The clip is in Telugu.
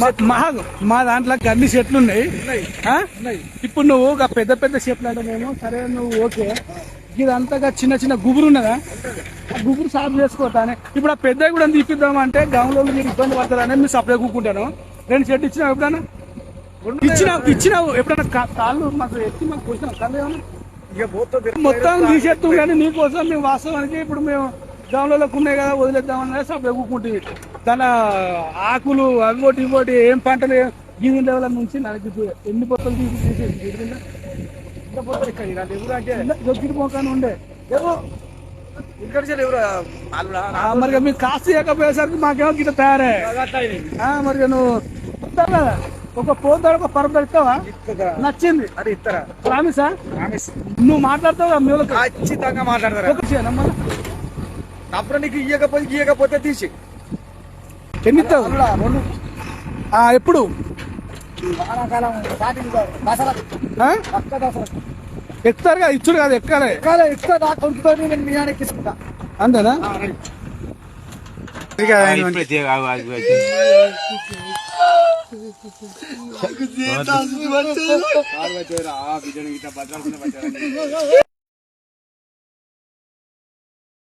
మా- మా దాంట్లో అన్ని చెట్లు ఉన్నాయి ఇప్పుడు నువ్వు ఒక పెద్ద పెద్ద చెట్లు అంటే సరే నువ్వు ఓకే. ఇదంతా చిన్న చిన్న గుబురు ఉన్నదా? ఆ గుబురు సాఫ్ చేసుకోతానే ఇప్పుడు ఆ పెద్ద కూడా తీపిద్దాం అంటే గ్రామంలో మీరు ఇబ్బంది పడతారని మీరు సప్లై కూకుంటాను. రెండు చెట్లు ఇచ్చినావు ఎప్పుడన్నా? ఇచ్చినావు ఇచ్చినావు. ఎప్పుడన్నా కా- కాళ్ళు మాకు ఎత్తి మాకు పోసినావు కాళ్ళు మొత్తం తీసేస్తాం కానీ నీకోసం మేము వాస్తవానికి ఇప్పుడు మేము గ్రామంలోకి ఉన్నాయి కదా వదిలేద్దామని సప్లై కూకుంటుంది దాని ఆకులు అవిగోటి ఇవ్వటి ఏం పంటలు గీది లెవెల్ నుంచి నాకు ఎన్ని పొత్తలు తీసి తీసేసి ఇంత పొత్తలు ఇక్కడ ఎవరు అంటే మొక్కని ఉండే. మరి మీకు కాస్త ఇవ్వకపోయేసరికి మాకేమో గిట్ట తయారే. మరి నువ్వు ఇస్తావు? కదా ఒక పోతాడు ఒక పరప ఇస్తావా? నచ్చింది. అది ఇస్తారా? ప్రామిసా? నువ్వు మాట్లాడతావు ఖచ్చితంగా మాట్లాడతారా? అప్పుడు నీకు ఇయ్యకపోతే ఇయ్యకపోతే తీసి. ఎన్ని ఇస్తావు ఆ, ఎప్పుడు? వానాకాలం స్టార్టింగ్ దసరా ఆ? పక్క దసరా ఎక్కుతారు కదా ఇచ్చుడు కదా ఎక్కాలి కొనుక్తో నేను మీ ఆయనకి ఇస్తా. అంతేనా? భద్రాలు